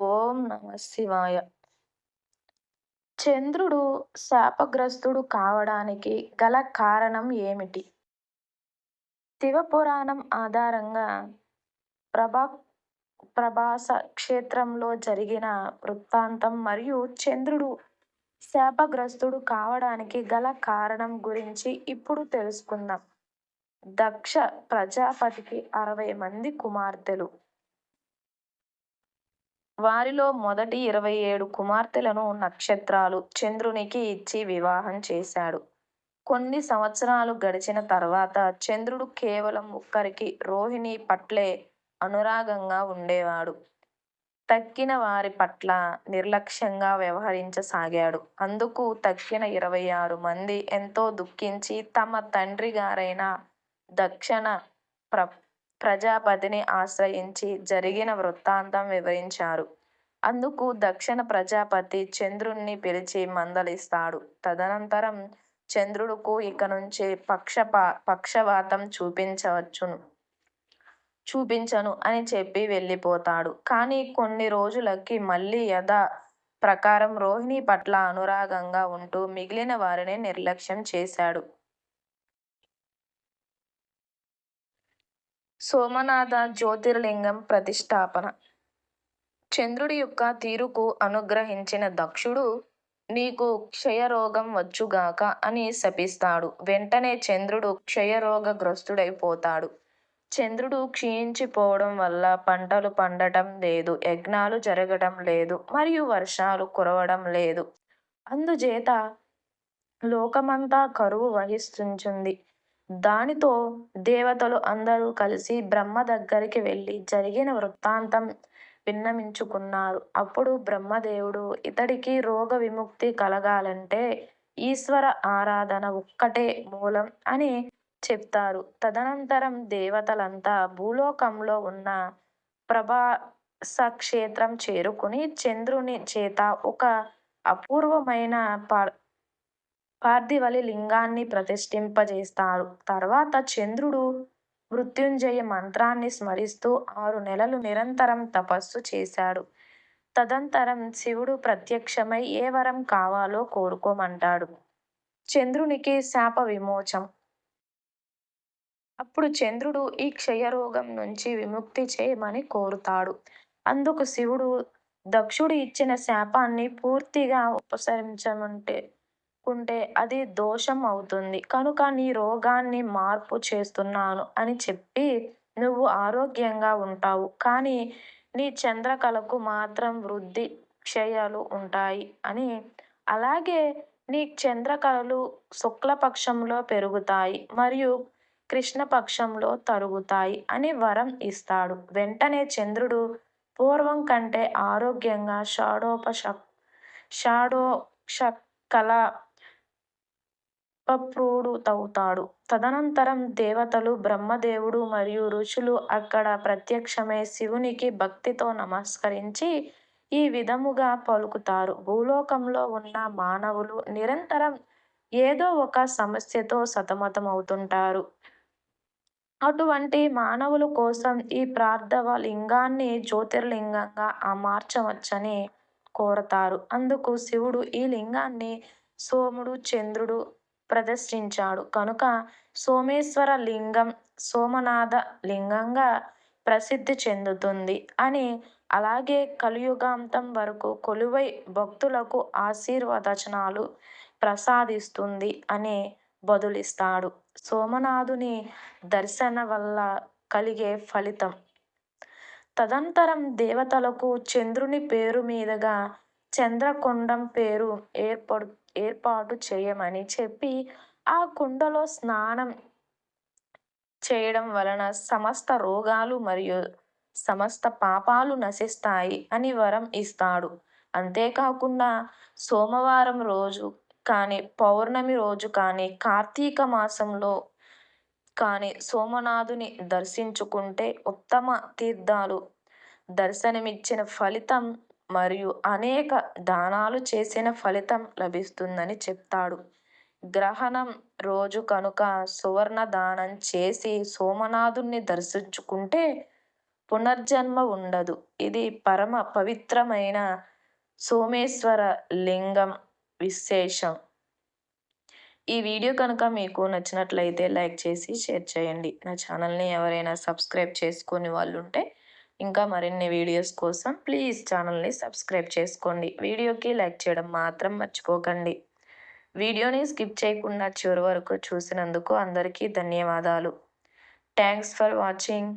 ఓం నమ శివాయ. చంద్రుడు శాపగ్రస్తుడు కావడానికి గల కారణం ఏమిటి? శివపురాణం ఆధారంగా ప్రభా ప్రభాస క్షేత్రంలో జరిగిన వృత్తాంతం మరియు చంద్రుడు శాపగ్రస్తుడు కావడానికి గల కారణం గురించి ఇప్పుడు తెలుసుకుందాం. దక్ష ప్రజాపతికి అరవై మంది కుమార్తెలు. వారిలో మొదటి ఇరవై ఏడు కుమార్తెలను నక్షత్రాలు చంద్రునికి ఇచ్చి వివాహం చేశాడు. కొన్ని సంవత్సరాలు గడిచిన తర్వాత చంద్రుడు కేవలం ఒక్కరికి రోహిణి పట్లే అనురాగంగా ఉండేవాడు. తక్కిన వారి పట్ల నిర్లక్ష్యంగా వ్యవహరించసాగాడు. అందుకు తక్కిన ఇరవై ఆరు మంది ఎంతో దుఃఖించి తమ తండ్రి గారైన దక్షణ ప్ర ప్రజాపతిని ఆశ్రయించి జరిగిన వృత్తాంతం వివరించారు. అందుకు దక్షిణ ప్రజాపతి చంద్రుణ్ణి పిలిచి మందలిస్తాడు. తదనంతరం చంద్రుడుకు ఇక నుంచి పక్షపా పక్షవాతం చూపించవచ్చును. చూపించను అని చెప్పి వెళ్ళిపోతాడు. కానీ కొన్ని రోజులకి మళ్ళీ యథా ప్రకారం రోహిణి పట్ల అనురాగంగా ఉంటూ మిగిలిన వారిని నిర్లక్ష్యం చేశాడు. సోమనాథ జ్యోతిర్లింగం ప్రతిష్టాపన. చంద్రుడి యొక్క తీరుకు అనుగ్రహించిన దక్షుడు నీకు క్షయరోగం వచ్చుగాక అని శపిస్తాడు. వెంటనే చంద్రుడు క్షయరోగగ్రస్తుడైపోతాడు. చంద్రుడు క్షీణించిపోవడం వల్ల పంటలు పండటం లేదు యజ్ఞాలు జరగడం లేదు మరియు వర్షాలు కురవడం లేదు. అందుచేత లోకమంతా కరువు వహిస్తుంటుంది. దానితో దేవతలు అందరూ కలిసి బ్రహ్మ దగ్గరికి వెళ్ళి జరిగిన వృత్తాంతం విన్నవించుకున్నారు అప్పుడు బ్రహ్మదేవుడు ఇతడికి రోగ విముక్తి కలగాలంటే ఈశ్వర ఆరాధన ఒక్కటే మూలం అని చెప్తారు. తదనంతరం దేవతలంతా భూలోకంలో ఉన్న ప్రభాస క్షేత్రం చేరుకుని చంద్రుని చేత ఒక అపూర్వమైన పా పార్థివలి లింగాన్ని ప్రతిష్ఠింపజేస్తారు. తర్వాత చంద్రుడు మృత్యుంజయ మంత్రాన్ని స్మరిస్తూ ఆరు నెలలు నిరంతరం తపస్సు చేశాడు. తదంతరం శివుడు ప్రత్యక్షమై ఏ వరం కావాలో కోరుకోమంటాడు. చంద్రునికి శాప విమోచం. అప్పుడు చంద్రుడు ఈ క్షయరోగం నుంచి విముక్తి చేయమని కోరుతాడు. అందుకు శివుడు దక్షుడు ఇచ్చిన శాపాన్ని పూర్తిగా ఉపసరించమంటే తీసుకుంటే అది దోషం అవుతుంది. కనుక నీ రోగాన్ని మార్పు చేస్తున్నాను అని చెప్పి నువ్వు ఆరోగ్యంగా ఉంటావు. కానీ నీ చంద్రకళకు మాత్రం వృద్ధి క్షయాలు ఉంటాయి అని. అలాగే నీ చంద్రకళలు శుక్లపక్షంలో పెరుగుతాయి మరియు కృష్ణపక్షంలో తరుగుతాయి అని వరం ఇస్తాడు. వెంటనే చంద్రుడు పూర్వం కంటే ఆరోగ్యంగా షాడోపశ షాడో కళ తవుతాడు తదనంతరం దేవతలు బ్రహ్మదేవుడు మరియు ఋషులు అక్కడ ప్రత్యక్షమై శివునికి భక్తితో నమస్కరించి ఈ విధముగా పలుకుతారు. భూలోకంలో ఉన్న మానవులు నిరంతరం ఏదో ఒక సమస్యతో సతమతమవుతుంటారు. అటువంటి మానవుల కోసం ఈ ప్రార్థవ లింగాన్ని జ్యోతిర్లింగంగా మార్చవచ్చని కోరతారు. అందుకు శివుడు ఈ లింగాన్ని సోముడు చంద్రుడు ప్రదర్శించాడు. కనుక సోమేశ్వర లింగం సోమనాథ లింగంగా ప్రసిద్ధి చెందుతుంది అని అలాగే కలియుగాంతం వరకు కొలువై భక్తులకు ఆశీర్వదచనాలు ప్రసాదిస్తుంది అని బదులిస్తాడు. సోమనాథుని దర్శన వల్ల కలిగే ఫలితం. తదంతరం దేవతలకు చంద్రుని పేరు మీదుగా చంద్రకొండం పేరు ఏర్పడు ఏర్పాటు చేయమని చెప్పి ఆ కుండలో స్నానం చేయడం వలన సమస్త రోగాలు మరియు సమస్త పాపాలు నశిస్తాయి అని వరం ఇస్తాడు. అంతేకాకుండా సోమవారం రోజు కానీ పౌర్ణమి రోజు కానీ కార్తీక మాసంలో కానీ సోమనాథుని దర్శించుకుంటే ఉత్తమ తీర్థాలు. దర్శనమిచ్చిన ఫలితం మరియు అనేక దానాలు చేసిన ఫలితం లభిస్తుందని చెప్తాడు. గ్రహణం రోజు కనుక సువర్ణ దానం చేసి సోమనాథుణ్ణి దర్శించుకుంటే పునర్జన్మ ఉండదు. ఇది పరమ పవిత్రమైన సోమేశ్వర లింగం విశేషం. ఈ వీడియో కనుక మీకు నచ్చినట్లయితే లైక్ చేసి షేర్ చేయండి. నా ఛానల్ని ఎవరైనా సబ్స్క్రైబ్ చేసుకొని వాళ్ళు ఉంటే ఇంకా మరిన్ని వీడియోస్ కోసం ప్లీజ్ ఛానల్ని సబ్స్క్రైబ్ చేసుకోండి. వీడియోకి లైక్ చేయడం మాత్రం మర్చిపోకండి. వీడియోని స్కిప్ చేయకుండా చివరి వరకు చూసినందుకు అందరికీ ధన్యవాదాలు. Thanks for watching.